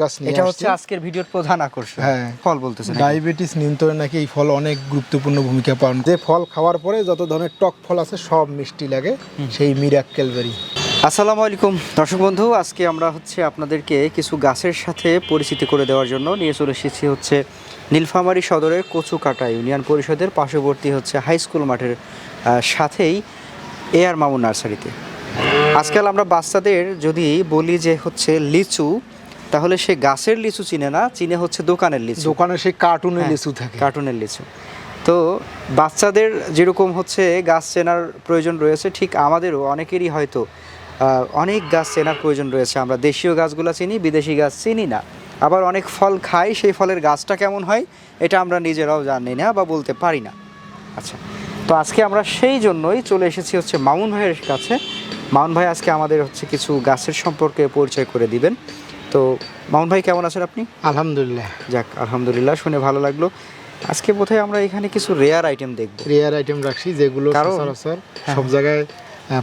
গাছ নিয়ে এটা হচ্ছে আজকের ভিডিওর প্রধান আকর্ষণ। হ্যাঁ। ফল বলতেছে? ডায়াবেটিস নিয়ন্ত্রণে নাকি এই ফল অনেক গুরুত্বপূর্ণ ভূমিকা পালন যে ফল খাওয়ার পরে যত ধরনের টক ফল আছে সব মিষ্টি লাগে সেই মিরাক্কেল বেরি আসসালামু আলাইকুম। দর্শক বন্ধু আজকে আমরা হচ্ছে আপনাদেরকে কিছু গাছের সাথে পরিচিতি করে দেওয়ার জন্য নিয়ে চলে এসেছি হচ্ছে নীলফামারী সদরের কচুকাটা ইউনিয়ন পরিষদের পার্শ্ববর্তী হচ্ছে হাই স্কুল মাঠের সাথেই এআর মামুন নার্সারিতে। আজকাল আমরা বাচ্চাদের যদি বলি যে হচ্ছে লিচু তাহলে সে গাছের লিচু চিনে না চিনে হচ্ছে দোকানের লিচু। দোকানে সেই কার্টুনে হ্যাঁ, লিচু থাকে। কার্টুনের লিচু। তো বাচ্চাদের যেরকম হচ্ছে গাছ চেনার প্রয়োজন রয়েছে ঠিক আমাদেরও অনেকেরই হয়তো অনেক গাছ চেনার প্রয়োজন রয়েছে। আমরা দেশীয় গাছগুলো চিনি বিদেশি গাছ চিনি না। আবার অনেক ফল খাই সেই ফলের গাছটা কেমন হয় এটা আমরা নিজেরাও জানি না বা বলতে পারি না। আচ্ছা তো আজকে আমরা সেই জন্যই চলে এসেছি হচ্ছে মামুন ভাইয়ের কাছে। মামুন ভাই আজকে আমাদের হচ্ছে কিছু গাছের সম্পর্কে পরিচয় করে দিবেন। তো মামুন ভাই কেমন আছেন আপনি? আলহামদুলিল্লাহ। যাক আলহামদুলিল্লাহ শুনে ভালো লাগল। আজকে বোধহয় আমরা এখানে কিছু রেয়ার আইটেম দেখব। রেয়ার আইটেম রাখছি যেগুলো কারণ- সচরাচর সব জায়গায়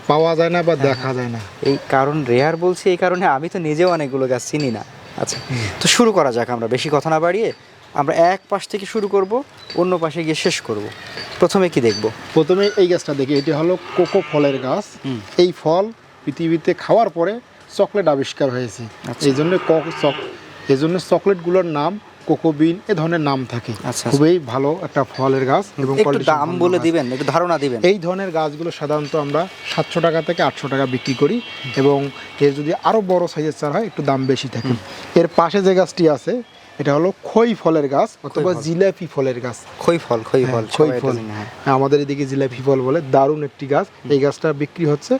পাওয়া যায় না বা দেখা যায় না। এই কারণ রেয়ার বলছি এই কারণে আমি তো নিজেও অনেকগুলো গাছ চিনি না। আচ্ছা তো শুরু করা যাক আমরা বেশি কথা না বাড়িয়ে। আমরা এক পাশ থেকে শুরু করব অন্য পাশে গিয়ে শেষ করব। প্রথমে কি দেখব? প্রথমে এই গাছটা দেখি এটি হলো কোকো ফলের গাছ। এই ফল পৃথিবীতে খাওয়ার পরে চকলেট আবিষ্কার হয়েছে। আচ্ছা। এই জন্য এই জন্য চকলেটগুলোর নাম কোকোবিন এ ধরনের নাম থাকে। আচ্ছা। খুবই ভালো একটা ফলের গাছ এবং দাম বলে দিবেন একটু ধারণা দিবেন। এই ধরনের গাছগুলো সাধারণত আমরা সাতশো টাকা থেকে আটশো টাকা বিক্রি করি এবং এর যদি আরও বড় সাইজের চারা হয় একটু দাম বেশি থাকে। এর পাশে যে গাছটি আছে এটা হলো খই ফলের গাছ অথবা ফল। জিলাপি ফলের গাছ। খই ফল খই ফল হ্যাঁ, খই ফল। হ্যাঁ। আমাদের এদিকে জিলাপি ফল বলে দারুণ একটি গাছ। এই গাছটা বিক্রি হচ্ছে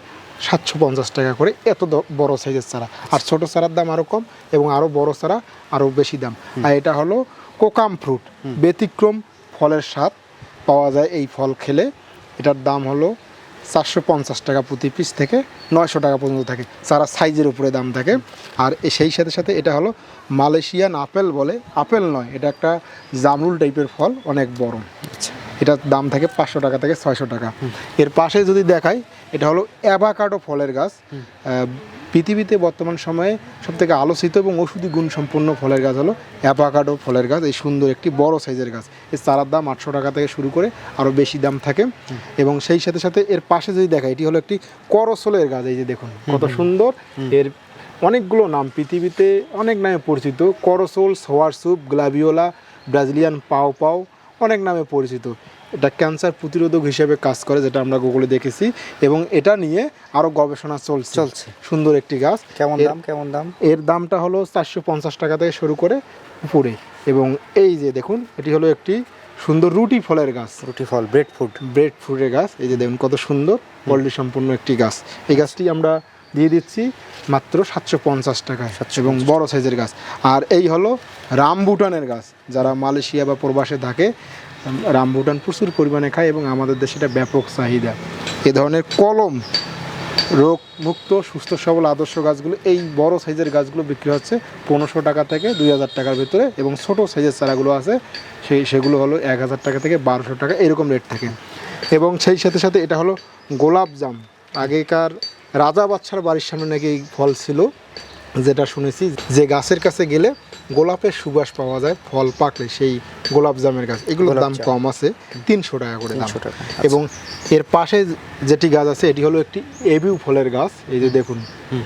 সাতশো পঞ্চাশ টাকা করে এত বড় সাইজের চারা। আর ছোট চারার দাম আরও কম এবং আরও বড় চারা আরও বেশি দাম। আর এটা হলো কোকাম ফ্রুট। ব্যতিক্রম ফলের স্বাদ পাওয়া যায় এই ফল খেলে। এটার দাম হলো চারশো পঞ্চাশ টাকা প্রতি পিস থেকে নয়শো টাকা পর্যন্ত থাকে। চারা সাইজের উপরে দাম থাকে। আর সেই সাথে সাথে এটা হলো মালয়েশিয়ান আপেল বলে। আপেল নয় এটা একটা জামরুল টাইপের ফল অনেক বড়। আচ্ছা। এটার দাম থাকে পাঁচশো টাকা থেকে ছয়শো টাকা। এর পাশে যদি দেখাই এটা হলো অ্যাভাকাডো ফলের গাছ। পৃথিবীতে বর্তমান সময়ে সবথেকে আলোচিত এবং ওষুধি গুণ সম্পন্ন ফলের গাছ হলো অ্যাভাকাডো ফলের গাছ। এই সুন্দর একটি বড় সাইজের গাছ। এর চারার দাম আটশো টাকা থেকে শুরু করে আরও বেশি দাম থাকে। এবং সেই সাথে সাথে এর পাশে যদি দেখাই এটি হলো একটি করসলের গাছ। এই যে দেখুন কত সুন্দর। এর অনেকগুলো নাম পৃথিবীতে অনেক নামে পরিচিত। করসোল সোয়ার স্যুপ গ্লাভিওলা ব্রাজিলিয়ান পাও পাও অনেক নামে পরিচিত। এটা ক্যান্সার প্রতিরোধক হিসেবে কাজ করে যেটা আমরা গুগলে দেখেছি। এবং এটা নিয়ে আরও গবেষণা চলছে। চলছে। সুন্দর একটি গাছ। কেমন দাম কেমন দাম? এর দামটা হলো চারশো পঞ্চাশ টাকা থেকে শুরু করে উপরে। এবং এই যে দেখুন এটি হলো একটি সুন্দর রুটি ফলের গাছ। রুটি ফল ব্রেড ফুড ব্রেড ফ্রুটের গাছ। এই যে দেখুন কত সুন্দর কোয়ালিটি সম্পূর্ণ একটি গাছ। এই গাছটি আমরা দিয়ে দিচ্ছি মাত্র সাতশো পঞ্চাশ টাকায় এবং বড় সাইজের গাছ। আর এই হলো রামবুটানের গাছ। যারা মালয়েশিয়া বা প্রবাসে থাকে রামবুটান প্রচুর পরিমাণে খায় এবং আমাদের দেশে এটা ব্যাপক চাহিদা। এ ধরনের কলম রোগ মুক্ত সুস্থ, সবল আদর্শ গাছগুলো, এই বড় সাইজের গাছগুলো বিক্রি হচ্ছে পনেরোশো টাকা থেকে দুই হাজার টাকার ভিতরে এবং ছোট সাইজের চারাগুলো আছে, সেই সেগুলো হলো এক হাজার টাকা থেকে বারোশো টাকা, এরকম রেট থাকে। এবং সেই সাথে সাথে এটা হলো গোলাপ জাম। আগেকার রাজা বাচ্চার বাড়ির সামনে নাকি ফল ছিল, যেটা শুনেছি যে গাছের কাছে গেলে গোলাপের সুবাস পাওয়া যায় ফল পাকলে সেই গোলাপ জামের গাছ। এগুলোর দাম কম আছে তিনশো টাকা করে দাম। 300 টাকা, আচ্ছা। এবং এর পাশে যেটি গাছ আছে এটি হলো একটি এবিউ ফলের গাছ। এই যে দেখুন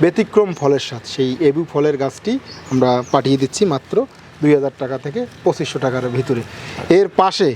ব্যতিক্রম ফলের স্বাদ। সেই এবিউ ফলের গাছটি আমরা পাঠিয়ে দিচ্ছি মাত্র দুই হাজার টাকা থেকে পঁচিশশো টাকার ভিতরে। এর পাশে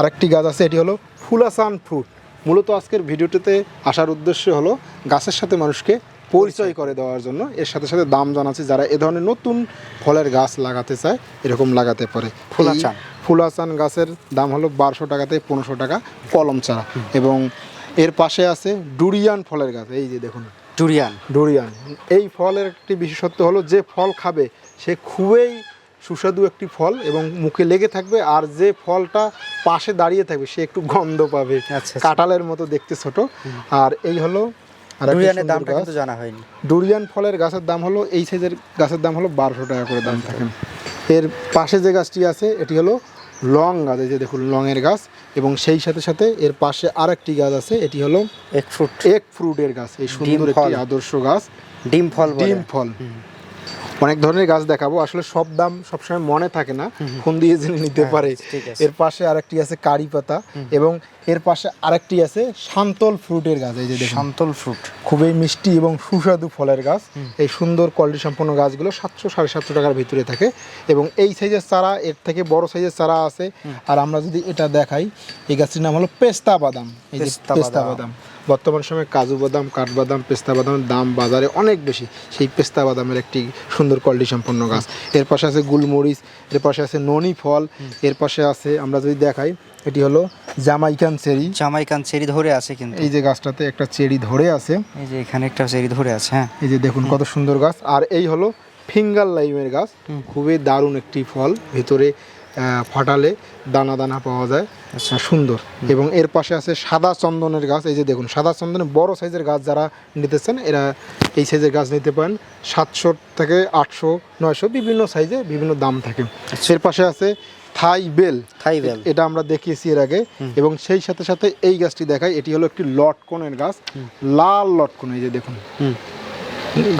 আরেকটি গাছ আছে এটি হলো ফুলাসান ফ্রুট। মূলত আজকের ভিডিওটিতে আসার উদ্দেশ্য হলো গাছের সাথে মানুষকে পরিচয় করে দেওয়ার জন্য। এর সাথে সাথে দাম জানাচ্ছি যারা এ ধরনের নতুন ফলের গাছ লাগাতে চায় এরকম লাগাতে পারে। ফুলাচান। ফুলাচান গাছের দাম হলো বারোশো টাকা থেকে পনেরোশো টাকা কলম চারা। এবং এর পাশে আছে ডুরিয়ান ফলের গাছ। এই যে দেখুন। ডুরিয়ান। ডুরিয়ান। এই ফলের একটি বিশেষত্ব হলো যে ফল খাবে সে খুবই সুস্বাদু একটি ফল এবং মুখে লেগে থাকবে আর যে ফলটা পাশে দাঁড়িয়ে থাকবে সে একটু গন্ধ পাবে। আচ্ছা, আচ্ছা। কাঁঠালের মতো দেখতে ছোট। আর এই হলো আরেকটি ডুরিয়ানের দামটা কিন্তু জানা হয়নি। ডুরিয়ান ফলের গাছের দাম হলো এই সাইজের গাছের দাম হলো বারোশো টাকা করে দাম থাকে। এর পাশে যে গাছটি আছে এটি হলো লং গাছ এই যে দেখুন লংয়ের গাছ। এবং সেই সাথে সাথে এর পাশে আরেকটি গাছ আছে এটি হলো এক ফ্রুট। এক ফ্রুটের গাছ এই সুন্দর একটি আদর্শ গাছ। ডিম ফল ডিম ফল। অনেক ধরনের গাছ দেখাবো। আসলে সব দাম সবসময় মনে থাকে না। ফোন দিয়ে জেনে নিতে হ্যাঁ, পারে। এর পাশে আরেকটি আছে কারি পাতা এবং এর পাশে আরেকটি আছে শান্তল ফ্রুটের গাছ এই যে শান্তল ফ্রুট। খুবই মিষ্টি এবং সুস্বাদু ফলের গাছ। এই সুন্দর কোয়ালিটি সম্পন্ন গাছগুলো সাতশো সাড়ে সাতশো টাকার ভিতরে থাকে এবং এই সাইজের চারা এর থেকে বড় সাইজের চারা আছে। আর আমরা যদি এটা দেখাই এই গাছটির নাম হলো পেস্তা বাদাম। এই যে পেস্তা বাদাম। বর্তমান সময়ে কাজু বাদাম কাঠবাদাম পেস্তা বাদামের দাম বাজারে অনেক বেশি। সেই পেস্তা বাদামের একটি সুন্দর কোয়ালিটি সম্পন্ন গাছ। এর পাশে আছে গুলমরিচ এর পাশে আছে ননি ফল এর পাশে আছে আমরা যদি দেখাই এটি হলো জামাইকান চেরি। জামাইকান চেরি ধরে আছে কিন্তু। এই যে গাছটাতে একটা চেরি ধরে আছে। এই যে এখানে একটা চেরি ধরে আছে হ্যাঁ। এই যে দেখুন কত সুন্দর গাছ। আর এই হলো ফিঙ্গার লাইমের গাছ। খুবই দারুণ একটি ফল। ভেতরে ফাটালে দানা দানা পাওয়া যায়। আচ্ছা। সুন্দর। এবং এর পাশে আছে সাদা চন্দনের গাছ। এই যে দেখুন সাদা চন্দনের বড় সাইজের গাছ যারা নিতেছেন এরা এই সাইজের গাছ নিতে পারেন। সাতশো থেকে আটশো নয়শো বিভিন্ন সাইজে বিভিন্ন দাম থাকে। এর পাশে আছে থাই বেল। থাই বেল। এটা আমরা দেখিয়েছি এর আগে। এবং সেই সাথে সাথে এই গাছটি দেখায় এটি হলো একটি লটকনের গাছ। লাল লটকন এই যে দেখুন।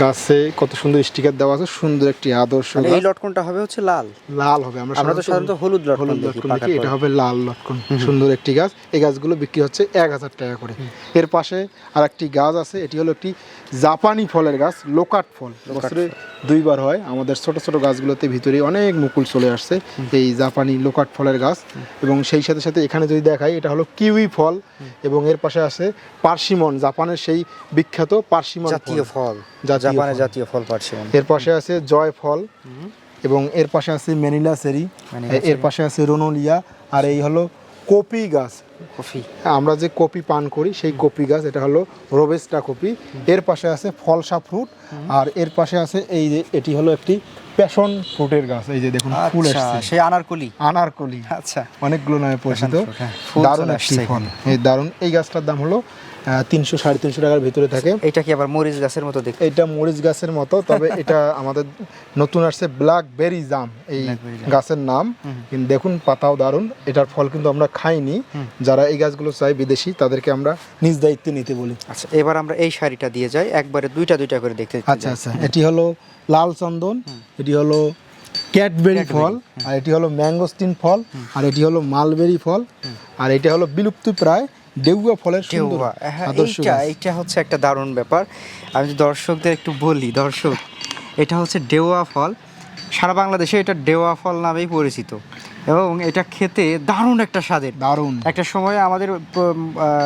গাছে কত সুন্দর স্টিকার দেওয়া আছে সুন্দর একটি আদর্শ মানে এই লটকনটা হবে হচ্ছে লাল। লাল হবে আমরা আমরা তো সাধারণত হলুদ লটকন হলুদ দেখি লটকন দেখি এটা হবে লাল লটকন সুন্দর একটি গাছ। এই গাছগুলো বিক্রি হচ্ছে এক হাজার টাকা করে। এর পাশে আর একটি গাছ আছে এটি হলো একটি জাপানি ফলের গাছ লোকাট ফল। বছরে দুইবার হয়। আমাদের ছোট ছোট গাছগুলোতে ভিতরে অনেক মুকুল চলে আসছে এই জাপানি লোকাট ফলের গাছ। এবং সেই সাথে সাথে এখানে যদি দেখাই এটা হলো কিউই ফল। এবং এর পাশে আছে পার্সিমন জাপানের সেই বিখ্যাত পার্সিমন জাতীয় ফল। জাপানের জাতীয় ফল পার্সিমন। এর পাশে আছে জয় ফল। এবং এর পাশে আছে মেনিলা সেরি। এর পাশে আছে রোনোলিয়া। আর এই হলো কপি গাছ। কফি আমরা যে কপি পান করি সেই কপি গাছ এটা হলো রোবেস্টা কপি। এর পাশে আছে ফলসা ফ্রুট আর এর পাশে আছে এই যে এটি হলো একটি প্যাশন ফ্রুটের গাছ। এই যে দেখুন ফুল আসছে সেই আনারকলি। আনারকলি। আচ্ছা। অনেকগুলো নামে পরিচিত। হ্যাঁ। দারুণ একটি আসছে ফল। এই দারুণ। এই গাছটার দাম হলো তিনশো সাড়ে তিনশো টাকার ভিতরে থাকে। এটা কি আবার মরিচ গাছের মতো দেখতে? এটা মরিচ গাছের মতো তবে এটা আমাদের নতুন আসছে ব্ল্যাক বেরি জাম এই গাছের নাম। কিন্তু দেখুন পাতাও দারুণ। এটার ফল কিন্তু আমরা খাইনি। যারা এই গাছগুলো চাই বিদেশি তাদেরকে আমরা নিজ দায়িত্বে নিতে বলি। আচ্ছা এবার আমরা এই শাড়িটা দিয়ে যাই। একবারে দুইটা দুইটা করে দেখতে আচ্ছা আচ্ছা। এটি হলো লাল চন্দন এটি হলো ক্যাটবেরি ফল আর এটি হলো ম্যাঙ্গোস্টিন ফল আর এটি হলো মালবেরি ফল আর এটা হলো বিলুপ্ত প্রায় ডেউয়া ফলের সুন্দর ঢেউয়া হ্যাঁ, এইটা এইটা হচ্ছে একটা দারুণ ব্যাপার। আমি দর্শকদের একটু বলি দর্শক এটা হচ্ছে ডেওয়া ফল। সারা বাংলাদেশে এটা ডেওয়া ফল নামেই পরিচিত। এবং এটা খেতে দারুণ একটা স্বাদের। দারুণ। একটা সময় আমাদের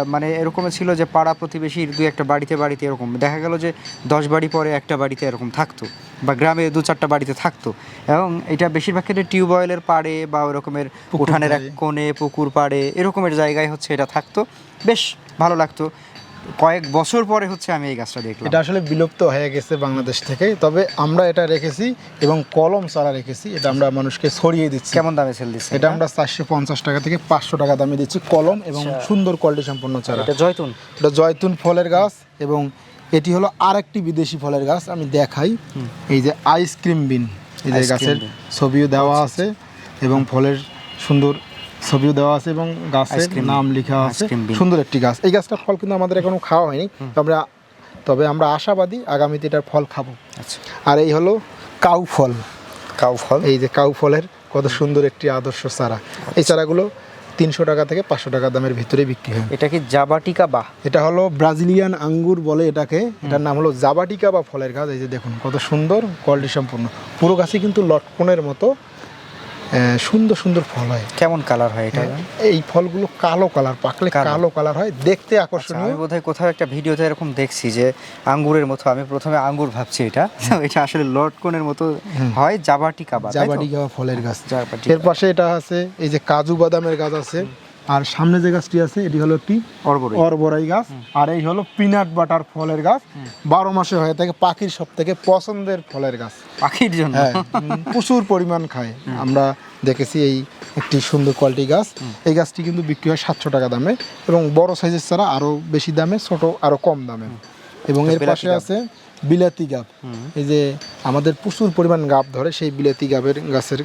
মানে এরকম ছিল যে পাড়া প্রতিবেশীর দুই একটা বাড়িতে বাড়িতে এরকম। দেখা গেল যে দশ বাড়ি পরে একটা বাড়িতে এরকম থাকতো। বা গ্রামে দু চারটা বাড়িতে থাকতো। এবং এটা বেশিরভাগ ক্ষেত্রে টিউবওয়েলের পাড়ে বা ওরকমের উঠানের এক কোণে পুকুর পাড়ে এরকমের জায়গায় হচ্ছে এটা থাকতো। বেশ ভালো লাগতো। কয়েক বছর পরে হচ্ছে আমি এই গাছটা দেখলাম। এটা আসলে বিলুপ্ত হয়ে গেছে বাংলাদেশ থেকে। তবে আমরা এটা রেখেছি এবং কলম চারা রেখেছি। এটা আমরা মানুষকে ছড়িয়ে দিচ্ছি। কেমন দামে সেল দিচ্ছি এটা আমরা চারশো পঞ্চাশ টাকা থেকে পাঁচশো টাকা দামে দিচ্ছি কলম এবং সুন্দর কোয়ালিটি সম্পন্ন চারা। এটা জয়তুন? এটা জয়তুন ফলের গাছ এবং এটি হলো আরেকটি বিদেশি ফলের গাছ আমি দেখাই। এই যে আইসক্রিম বিন এই যে গাছের আচ্ছা, ছবিও দেওয়া আছে এবং ফলের সুন্দর ছবিও দেওয়া আছে এবং গাছের নাম লেখা আছে। সুন্দর একটি গাছ। এই গাছটার ফল কিন্তু আমাদের এখনও খাওয়া হয়নি তবে তবে আমরা আশাবাদী আগামীতে এটার ফল খাব। আচ্ছা। আর এই হলো কাউ ফল। কাউ ফল? এই যে কাউ ফলের কত সুন্দর একটি আদর্শ চারা। এই চারাগুলো তিনশো টাকা থেকে পাঁচশো টাকা দামের ভিতরে বিক্রি হয়। এটা কি জাবাটিকা বা? এটা হলো ব্রাজিলিয়ান আঙ্গুর বলে এটাকে। এটার নাম হলো জাবাটিকা বা ফলের গাছ। এই যে দেখুন কত সুন্দর কোয়ালিটি সম্পূর্ণ। পুরো গাছে কিন্তু লটকনের মতো সুন্দর সুন্দর ফল হয়। কেমন কালার হয় এটা? এই ফলগুলো কালো কালার পাকলে কালো। কালো কালার হয়। দেখতে আচ্ছা, আকর্ষণীয়। আমি বোধহয় কোথাও একটা ভিডিওতে এরকম দেখছি যে আঙ্গুরের মতো আমি প্রথমে আঙ্গুর ভাবছি এটা। এটা আসলে লটকনের মতো হয়। জাবাটি কাবা জাবাটি কাবা ফলের গাছ। এর পাশে এটা আছে এই যে কাজু বাদামের গাছ আছে। আর সামনে যে গাছটি আছে এটি হলো একটি অর্বরই। অরবরাই গাছ। আর এই হলো পিনাট বাটার ফলের গাছ। বারো মাসে হয়ে থাকে পাখির সব থেকে পছন্দের ফলের গাছ। পাখির জন্য? হ্যাঁ প্রচুর পরিমাণ খায়। আমরা দেখেছি এই একটি সুন্দর কোয়ালিটি গাছ। এই গাছটি কিন্তু বিক্রি হয় সাতশো টাকা দামে এবং বড় সাইজের ছাড়া আরও বেশি দামে ছোট আরও কম দামে। এবং এর পাশে আছে বিলাতি গাব। এই যে আমাদের প্রচুর পরিমাণ গাব ধরে সেই বিলাতি গাবের গাছের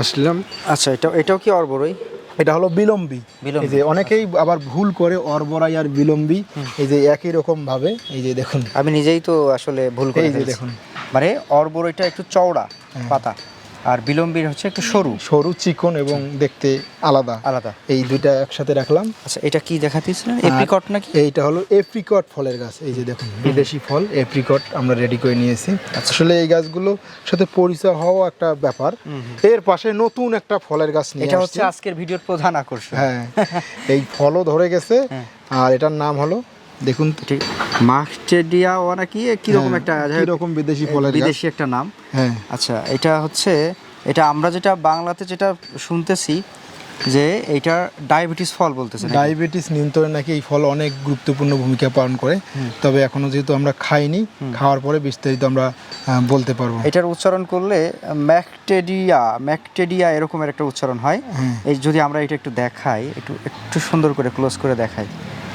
আসলাম। আচ্ছা এটা এটাও কি অর্বরই? এটা হলো বিলম্বি। বিলম্বী, এই যে অনেকেই আবার ভুল করে অরবরাই আর বিলম্বী। এই যে একই রকম ভাবে এই যে দেখুন। আমি নিজেই তো আসলে ভুল করে এই যে দেখুন। মানে অরবরাইটা একটু চওড়া পাতা। আর বিলম্বির হচ্ছে একটু সরু। সরু চিকন এবং দেখতে আলাদা। আলাদা। এই দুইটা একসাথে রাখলাম। আচ্ছা এটা কি দেখাতেছিলেন এপ্রিকট নাকি? এইটা হলো এপ্রিকট ফলের গাছ। এই যে দেখুন বিদেশি ফল এপ্রিকট আমরা রেডি করে নিয়েছি। আচ্ছা। আসলে এই গাছগুলোর সাথে পরিচয় হওয়া একটা ব্যাপার। এর পাশে নতুন একটা ফলের গাছ নিয়ে এটা হচ্ছে আজকের ভিডিওর প্রধান আকর্ষণ। হ্যাঁ এই ফলও ধরে গেছে। হ্যাঁ। আর এটার নাম হলো দেখুন ঠিক মাস্টেডিয়া ও নাকি কীরকম হ্যাঁ, একটা কীরকম বিদেশি ফলের বিদেশি একটা নাম। হ্যাঁ। আচ্ছা এটা হচ্ছে এটা আমরা যেটা বাংলাতে যেটা শুনতেছি যে এটা ডায়াবেটিস ফল বলতেছে ডায়াবেটিস নিয়ন্ত্রণে নাকি এই ফল অনেক গুরুত্বপূর্ণ ভূমিকা পালন করে। তবে এখনও যেহেতু আমরা খাইনি খাওয়ার পরে বিস্তারিত আমরা বলতে পারব। এটার উচ্চারণ করলে ম্যাকটেডিয়া ম্যাকটেডিয়া এরকমের একটা উচ্চারণ হয়। এই যদি আমরা এটা একটু দেখাই একটু একটু সুন্দর করে ক্লোজ করে দেখাই।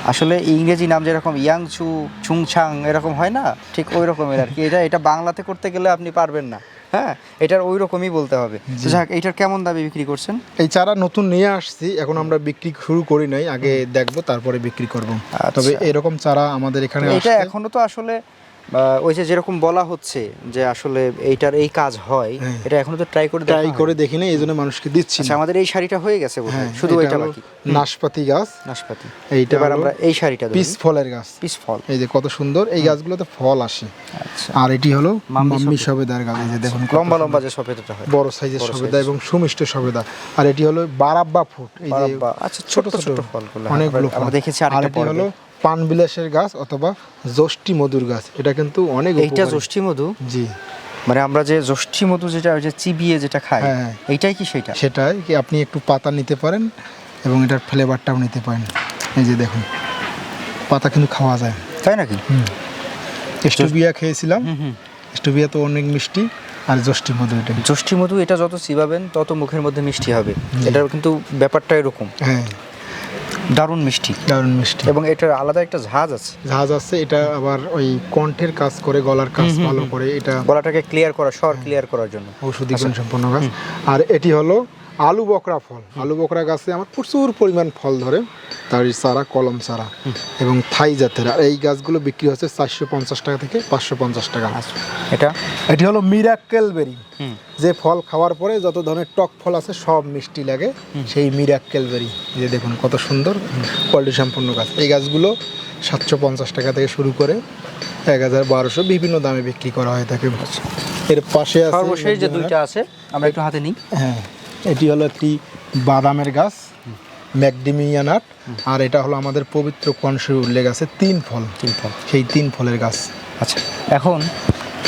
আসলে ইংরেজি নাম যেরকম ইয়াংচু চুংছাং এরকম হয় না? ঠিক ওই রকমের আর কি। এটা এটা বাংলাতে করতে গেলে আপনি পারবেন না। হ্যাঁ? এটার ওই রকমই বলতে হবে। যাক এটার কেমন দামে বিক্রি করছেন? এই চারা নতুন নিয়ে আসছি এখন আমরা বিক্রি শুরু করি নাই আগে দেখব তারপরে বিক্রি করব। আচ্ছা। তবে এরকম চারা আমাদের এখানে এটা। এখনও তো আসলে ওই যে যেরকম বলা হচ্ছে যে আসলে এইটার এই কাজ হয় হ্যাঁ। এটা এখনও তো ট্রাই করে ট্রাই করে। দেখি না এই জন্য মানুষকে দিচ্ছি আচ্ছা আমাদের এই শাড়িটা হয়ে গেছে হ্যাঁ, শুধু এটা বাকি। নাশপাতি গাছ। নাশপাতি। এইটা এবার আমরা এই শাড়িটা পিস ফলের গাছ। পিস ফল এই যে কত সুন্দর এই গাছগুলোতে ফল আসে। আচ্ছা। আর এটি হলো মাম্মি সবেদার গাছ। এই যে দেখুন লম্বা লম্বা যে সফেদটা হয়। বড় সাইজের সবেদা এবং সুমিষ্ট সবেদা আর এটি হলো বারাব্বা ফুট। এই যে আচ্ছা, ছোট ছোট ফলগুলো। অনেকগুলো আমরা-। দেখেছি আর এটি হলো পান বিলাসের গাছ অথবা জ্যোষ্ঠী মধুর গাছ। এটা কিন্তু অনেক এইটা। জ্যোষ্ঠী মধু? জি। মানে আমরা যে জ্যোষ্ঠী মধু যেটা ওই যে চিবিয়ে যেটা খাই হ্যাঁ, হ্যাঁ। এইটাই কি সেটা সেটাই কি আপনি একটু পাতা নিতে পারেন এবং এটার ফ্লেভারটাও নিতে পারেন। এই যে দেখুন পাতা কিন্তু খাওয়া যায়। তাই নাকি? স্টুবিয়া খেয়েছিলাম। স্টুবিয়া তো অনেক মিষ্টি আর জ্যোষ্ঠী মধু এটা জ্যোষ্ঠী মধু এটা যত চিবাবেন তত মুখের মধ্যে মিষ্টি হবে। এটার কিন্তু ব্যাপারটা এরকম। হ্যাঁ। দারুণ মিষ্টি। দারুণ মিষ্টি। এবং এটার আলাদা একটা ঝাঁজ আছে। জাহাজ আছে এটা আবার ওই কণ্ঠের কাজ করে গলার কাজ ভালো করে এটা গলাটাকে ক্লিয়ার করা স্বর ক্লিয়ার করার জন্য। ঔষধি গুণ সম্পন্ন গাছ। আর এটি হলো আলু বকরা ফল। আলু বকরা গাছে আমার প্রচুর পরিমাণ ফল ধরে। তার চারা কলম চারা এবং থাই জাতের। আর এই গাছগুলো বিক্রি হচ্ছে চারশো পঞ্চাশ টাকা থেকে পাঁচশো পঞ্চাশ টাকা। এটা? এটি হলো মিরাক্কেল বেরি। হুম। যে ফল খাওয়ার পরে যত ধরনের টক ফল আছে সব মিষ্টি লাগে। সেই মিরাক্কেল বেরি। যে দেখুন কত সুন্দর কোয়ালিটি সম্পন্ন গাছ। এই গাছগুলো সাতশো পঞ্চাশ টাকা থেকে শুরু করে এক হাজার বারোশো বিভিন্ন দামে বিক্রি করা হয়ে থাকে। এর পাশে সর্বশেষ যে দুইটা আছে আমরা একটু হাতে নিই। হ্যাঁ এটি হলো একটি বাদামের গাছ। ম্যাকডিমিয়া নাট আর এটা হলো আমাদের পবিত্র কনসে উল্লেখ আছে তিন ফল। তিন ফল। সেই তিন ফলের গাছ। আচ্ছা এখন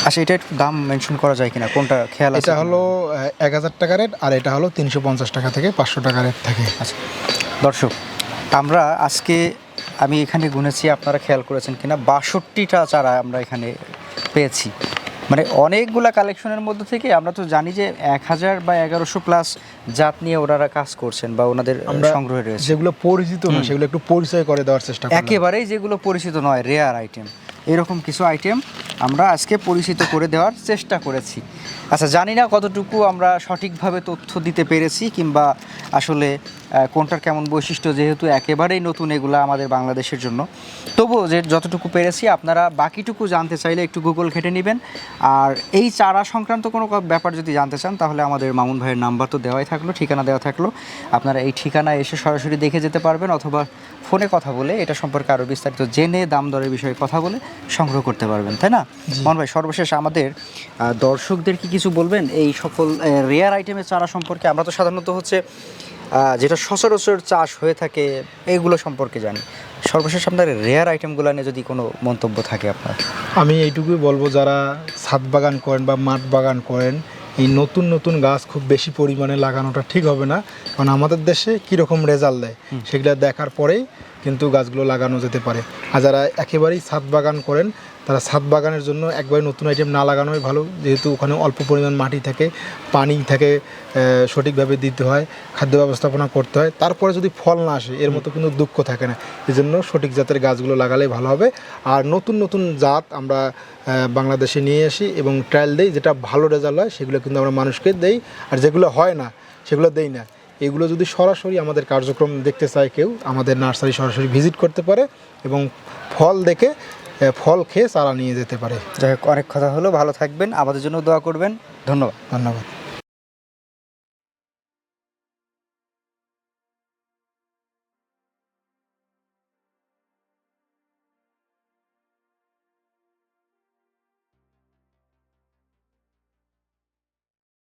আচ্ছা এটা একটু দাম মেনশন করা যায় কিনা? কোনটা খেয়াল আছে এটা হলো এক হাজার টাকা রেট আর এটা হলো তিনশো পঞ্চাশ টাকা থেকে পাঁচশো টাকা রেট থাকে। আচ্ছা দর্শক আমরা আজকে আমি এখানে গুনেছি আপনারা খেয়াল করেছেন কিনা? বাষট্টিটা চারা আমরা এখানে পেয়েছি। মানে অনেকগুলা কালেকশনের মধ্যে থেকে আমরা তো জানি যে এক হাজার বা এগারোশো প্লাস জাত নিয়ে ওনারা কাজ করছেন বা ওনাদের সংগ্রহে রয়েছে। যেগুলো পরিচিত না সেগুলো একটু পরিচয় করে দেওয়ার চেষ্টা একেবারেই যেগুলো পরিচিত নয় রেয়ার আইটেম এরকম কিছু আইটেম আমরা আজকে পরিচিত করে দেওয়ার চেষ্টা করেছি। আচ্ছা জানি না কতটুকু আমরা সঠিকভাবে তথ্য দিতে পেরেছি কিংবা আসলে কোনটার কেমন বৈশিষ্ট্য যেহেতু একেবারেই নতুন এগুলা আমাদের বাংলাদেশের জন্য। তবুও যে যতটুকু পেরেছি, আপনারা বাকিটুকু জানতে চাইলে একটু গুগল ঘেটে নেবেন। আর এই চারা সংক্রান্ত কোনো ব্যাপার যদি জানতে চান, তাহলে আমাদের মামুন ভাইয়ের নাম্বার তো দেওয়াই থাকল, ঠিকানা দেওয়া থাকল। আপনারা এই ঠিকানায় এসে সরাসরি দেখে যেতে পারবেন, অথবা ফোনে কথা বলে এটা সম্পর্কে আরও বিস্তারিত জেনে দাম দরের বিষয়ে কথা বলে সংগ্রহ করতে পারবেন তাই না? মন ভাই সর্বশেষ আমাদের দর্শকদের কি কিছু বলবেন? এই সকল রেয়ার আইটেমের চারা সম্পর্কে? আমরা তো সাধারণত হচ্ছে যেটা সচরাচর চাষ হয়ে থাকে এইগুলো সম্পর্কে জানি। সর্বশেষ আপনার রেয়ার আইটেমগুলো নিয়ে যদি কোনো মন্তব্য থাকে আপনার। আমি এইটুকুই বলব যারা ছাদ বাগান করেন বা মাঠ বাগান করেন এই নতুন নতুন গাছ খুব বেশি পরিমাণে লাগানোটা ঠিক হবে না। কারণ আমাদের দেশে কীরকম রেজাল্ট দেয় সেগুলো দেখার পরেই কিন্তু গাছগুলো লাগানো যেতে পারে। আর যারা একেবারেই ছাদ বাগান করেন তারা ছাদ বাগানের জন্য একবারে নতুন আইটেম না লাগানোই ভালো। যেহেতু ওখানে অল্প পরিমাণ মাটি থাকে, পানি থাকে সঠিকভাবে দিতে হয়, খাদ্য ব্যবস্থাপনা করতে হয়। তারপরে যদি ফল না আসে, এর মতো কিন্তু দুঃখ থাকে না। এই জন্য সঠিক জাতের গাছগুলো লাগালেই ভালো হবে। আর নতুন নতুন জাত আমরা বাংলাদেশে নিয়ে আসি এবং ট্রায়াল দেই, যেটা ভালো রেজাল্ট হয়, সেগুলো কিন্তু আমরা মানুষকে দেই। আর যেগুলো হয় না, সেগুলো দেই না। এগুলো যদি সরাসরি আমাদের কার্যক্রম দেখতে চায় কেউ, আমাদের নার্সারি সরাসরি ভিজিট করতে পারে এবং ফল দেখে ফল খেয়ে চারা নিয়ে যেতে পারে। যাই হোক অনেক কথা হলো ভালো থাকবেন আমাদের জন্য দোয়া করবেন। ধন্যবাদ। ধন্যবাদ।